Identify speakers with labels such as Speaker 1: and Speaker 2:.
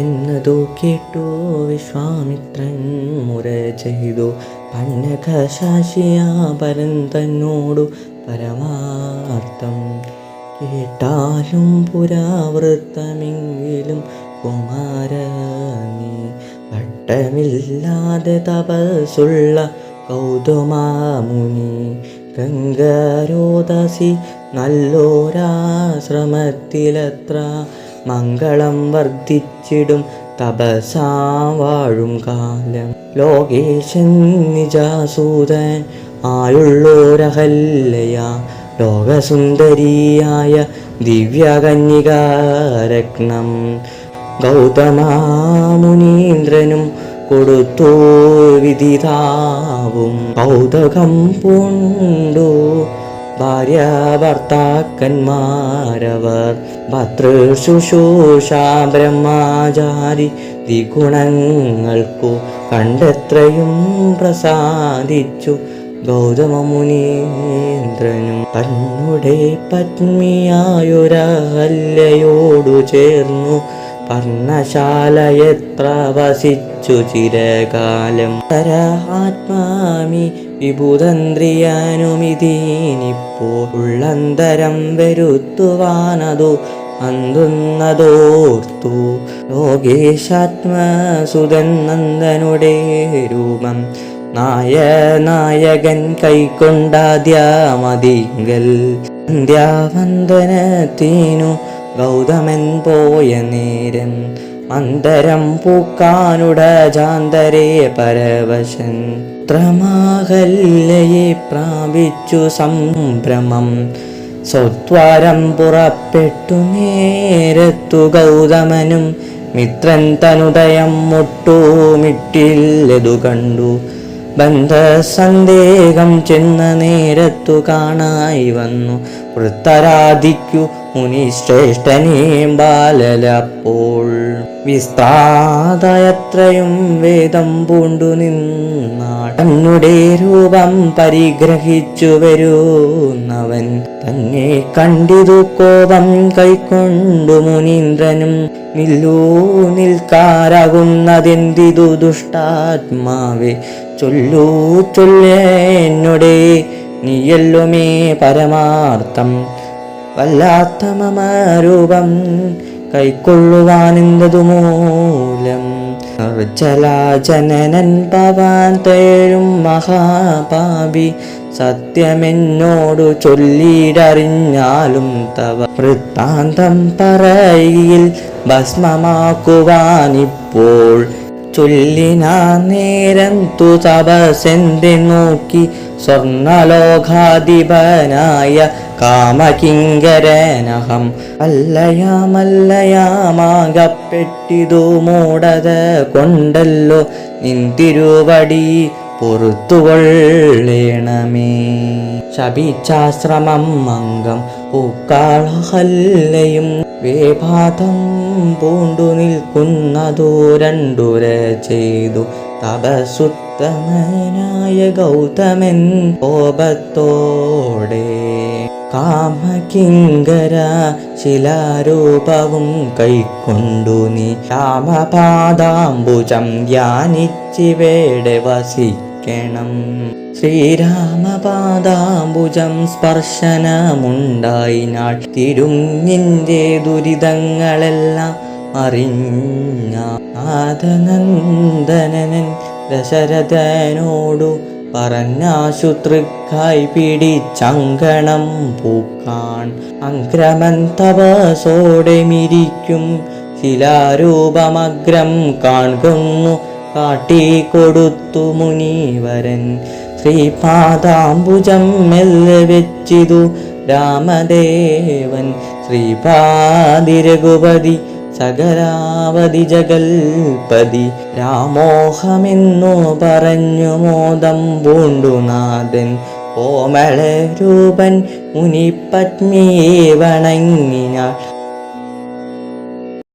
Speaker 1: എന്നതു കേട്ടോ വിശ്വാമിത്രൻ മുര ചെയ്തു. പന്നകശാശിയ പരൻ തന്നോടു പരമാർത്ഥം കേട്ടാലും പുരാവൃത്തമെങ്കിലും കുമാരനീ വട്ടമില്ലാതെ തപസ്സുള്ള കൗതുമാമുനി ഗംഗാരോദസി നല്ലോരാശ്രമത്തിലത്ര മംഗളം വർദ്ധിച്ചിടും തപസാവാഴും കാലം. ലോകേശൻ നിജാസൂതൻ ആയുള്ളോരഹല്ലയ ലോകസുന്ദരിയായ ദിവ്യകന്യകാരത്നം. ഗൗതമാമുനീന്ദ്രനും കൊടുത്തു വിദിതാവും കൗതകം പൂണ്ടു ഭാര്യ ഭർത്താക്കന്മാരവർ ഭർത്തൃശുശൂഷ ബ്രഹ്മാചാരി ദ്വിഗുണങ്ങൾക്കു കണ്ടെത്രയും പ്രസാദിച്ചു. ഗൗതമ മുനീന്ദ്രനും തന്നുടെ പത്നിയായൊരഹല്യയോടു ചേർന്നു. പർണശാലയത്ര വസിച്ചു ചിരകാലം. തര ആത്മാമി വിഭുതന്ത്രിയാനുമിതീനിപ്പോ ഉള്ളന്തരം വരുത്തുവാനതു അന്തുന്നതോർത്തു. ലോകേശാത്മസുതൻ നന്ദനുടെ രൂപം നായ നായകൻ കൈക്കൊണ്ടാദ്യമതിങ്കൽ. സന്ധ്യാവന്ദനത്തിനു ഗൗതമൻ പോയ നേരം മന്ദരം പൂക്കാനുട ജാന്തരേ പരവശൻ. ത്രമാകല്ലയെ പ്രാപിച്ചു സംഭ്രമം. സ്വദ്വാരം പുറപ്പെട്ടു നേരത്തു ഗൗതമനും മിത്രൻ തനുദയം മുട്ടു മിട്ടില്ലതു കണ്ടു. ബന്ധസന്ദേഹം ചെന്ന നേരത്തു കാണായി വന്നു. വൃത്തരാധിക്കു മുനിശ്രേഷ്ഠനെയും ബാലലപ്പോൾ. വിസ്താദയത്രയും വേദം പൂണ്ടു നിന്നാടന്നുടെ രൂപം പരിഗ്രഹിച്ചു വരുന്നവൻ. തന്നെ കണ്ടിതു കോപം കൈക്കൊണ്ടു മുനീന്ദ്രനും. നില്ലൂ നിൽക്കാരാകുന്നതെന്തിതു ദുഷ്ടാത്മാവേ? ചൊല്ലൂ ചൊല്ലേന്നൊടേ നീയല്ലുമേ പരമാർത്ഥം. വല്ലാത്ത മമരൂപം കൈക്കൊള്ളുവാനെന്തതു മൂലം നിർജലാജനനൻ ഭവാൻ തേരും മഹാപാപി സത്യമെന്നോടു ചൊല്ലിയിടറിഞ്ഞാലും തവ വൃത്താന്തം പറയിൽ ഭസ്മമാക്കുവാനിപ്പോൾ ചൊല്ലിനാ നേരം തു തപസെന്തെ നോക്കി സ്വർണലോകാധിപനായ കാമകിങ്കരനഹം. അല്ലയാമല്ലയാമാകപ്പെട്ടിതു മൂടത കൊണ്ടല്ലോ നിന്തിരുവടി പൊറത്തുകൊള്ളേണമേ ശപിച്ചാശ്രമം അംഗം പൂക്കാളഹല്ലയും വേഭാതം പൂണ്ടു നിൽക്കുന്നതോ രണ്ടുര ചെയ്തു തപസുത്തമനായ ഗൗതമൻ കോപത്തോടെ. കാമകിങ്കര ശിലാരൂപവും കൈക്കൊണ്ടു നീ രാമപാദാംബുജം ധ്യാനിച്ചിവേടെ വസിക്കണം ശ്രീരാമപാദാംബുജം സ്പർശനമുണ്ടായിനാൾ തിരുങ്ങിന്റെ ദുരിതങ്ങളെല്ലാം അറിഞ്ഞ ആദനന്ദനൻ ദശരഥനോടു പറഞ്ഞാശുതൃക്കായി പിടിച്ചങ്കണം പൂക്കാൻ. അക്രമൻ തപസോടെ മിരിക്കും. ശിലാരൂപമഗ്രം കാൺകുന്നു. കാട്ടിക്കൊടുത്തു മുനീവരൻ. ശ്രീപാദാംബുജം മെല്ലെ വെച്ചിതു രാമദേവൻ. ശ്രീപാതിരഘുപതി സകലാവധി ജഗൽപതി. രാമോഹമെന്നു പറഞ്ഞു മോദം പൂണ്ടുനാഥൻ. ഓമളരൂപൻ രൂപൻ വണങ്ങിനാൾ